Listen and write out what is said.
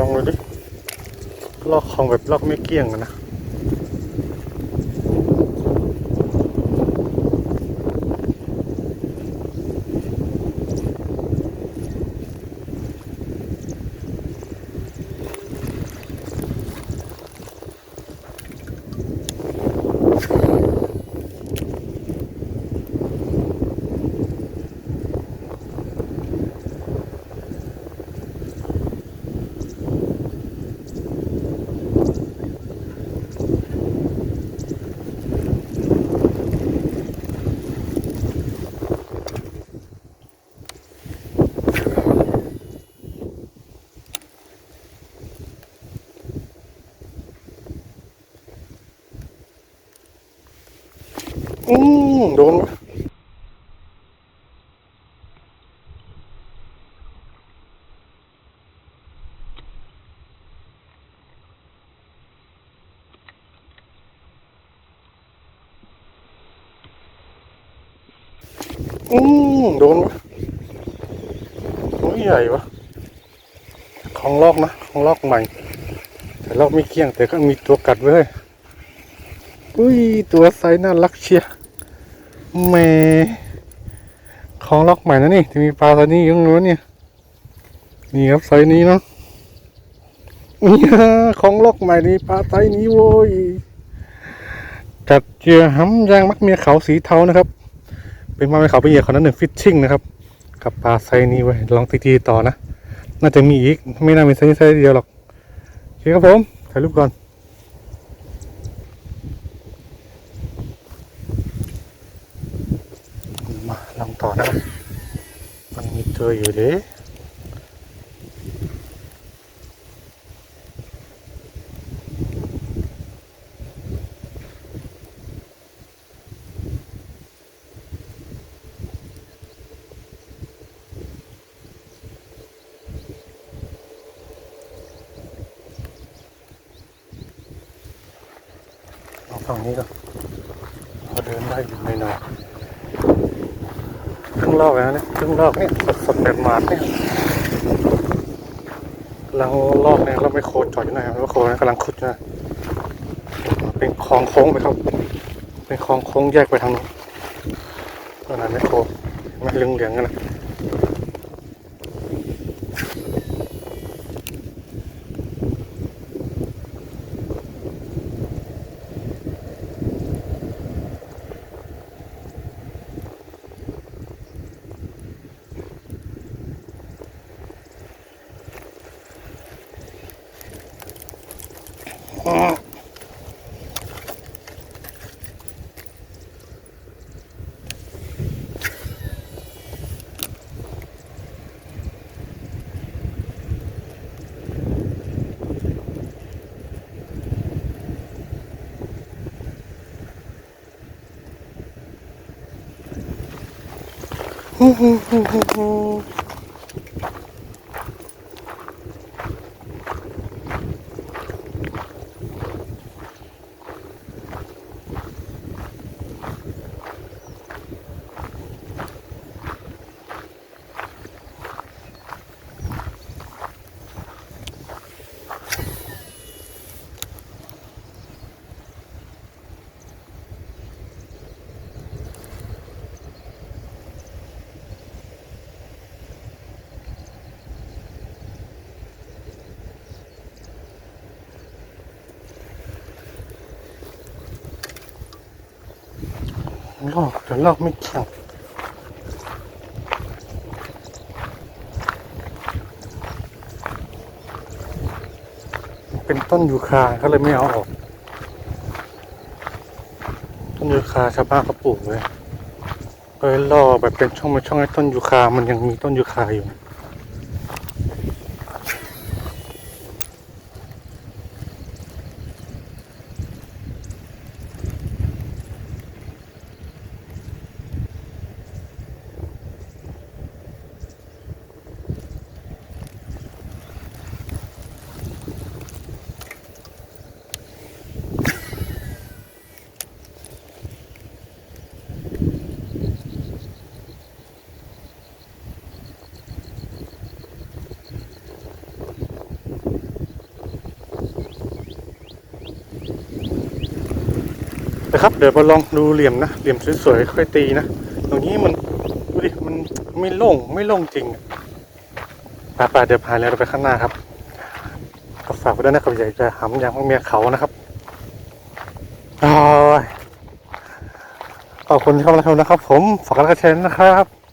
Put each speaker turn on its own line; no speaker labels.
ลองดูดิลอกของแบบลอกไม่เกี้ยงนะ อืมโดนอืมโดนไหมไม่ใหญ่วะของลอกนะ ของลอกใหม่ แต่ลอกไม่เกลี้ยงแต่ก็มีตัวกัดไว้เลย อุ้ย ตัวไซส์น่ารักเชียแม่ของล็อกใหม่นะนี่ที่มีปลาไซส์นี้อยู่ตรงนู้นเนี่ย นี่ครับไซส์นี้เนาะนี่ฮะของล็อกใหม่นี่ปลาไซส์นี้โว้ยจัดเจือห้ำยางมักเมียเขาสีเทานะครับ เป็นมาไม่เขาเป็นเหยื่อคนนั้นหนึ่งฟิชชิ่งนะครับ กับปลาไซส์นี้ไว้ลองตีๆต่อนะ น่าจะมีอีก ไม่น่ามีไซส์ไซส์เดียวหรอกโอเคครับผมถ่ายรูปก่อน มาลอง ต่อนะครับมันมีตัวอยู่เด้ลองฝั่งนี้ก่อนพอเดินได้อยู่หน่อย เพิ่งลอกแล้วเนี่ยเพิ่งลอกเนี่ยสดสดแบบหมาดเนี่ยกำลังลอกเนี่ยเราไม่โคจอดอยู่หน่อยครับแล้วโคเนี่ยกำลังขุดนะเป็นคลองโค้งไปครับ เป็นคลองโค้งแยกไปทางนู้นตอนนั้นไม่โคไม่เลืองเหลืองกันนะ ฮู้ฮู้ฮู้ฮู้ฮู้ ลอกแต่ลอกไม่แข็งเป็นต้นยูคาก็เลยไม่เอาออก ต้นยูคาชาวบ้านเขาปลูกเลยก็เลยล่อแบบเป็นช่องเป็นช่องให้ต้นยูคา มันยังมีต้นยูคาอยู่ นะครับ เดี๋ยวมาลองดูเหลี่ยมนะ เหลี่ยมสวยๆค่อยตีนะ ตรงนี้มันดูดิมันไม่โล่งไม่โล่งจริงป่าป่าเดี๋ยวพาแล้วเราไปข้างหน้าครับก็ฝากไว้ด้วยนะครับอยากจะหำยางของเมียเขานะครับอขอบคุณที่เข้ามาชมนะครับ ผมฝากกันกระแชร์นะครับ